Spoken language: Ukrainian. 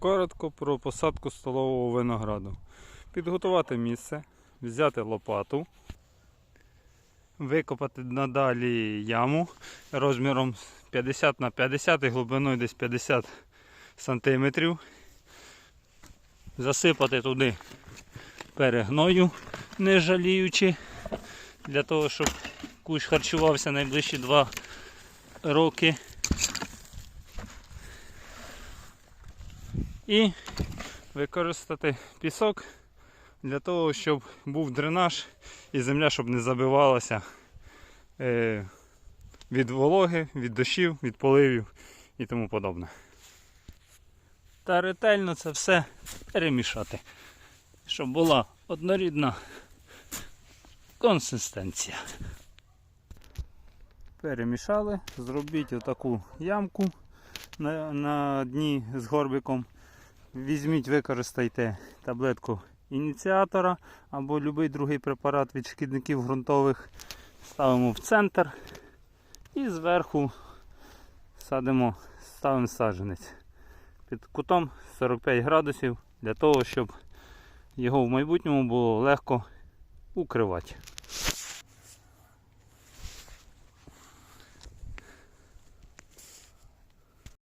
Коротко про посадку столового винограду. Підготувати місце, взяти лопату, викопати надалі яму розміром 50 на 50 і глибиною десь 50 сантиметрів. Засипати туди перегною, не жаліючи, для того, щоб кущ харчувався найближчі 2 роки. І використати пісок для того, щоб був дренаж і земля, щоб не забивалася е, від вологи, від дощів, від поливів і тому подобне. Та ретельно це все перемішати, щоб була однорідна консистенція. Перемішали, зробіть отаку ямку на, на дні з горбиком. Візьміть, використайте таблетку ініціатора або будь-який другий препарат від шкідників ґрунтових. Ставимо в центр і зверху садимо, ставимо саджанець під кутом 45 градусів для того, щоб його в майбутньому було легко укривати.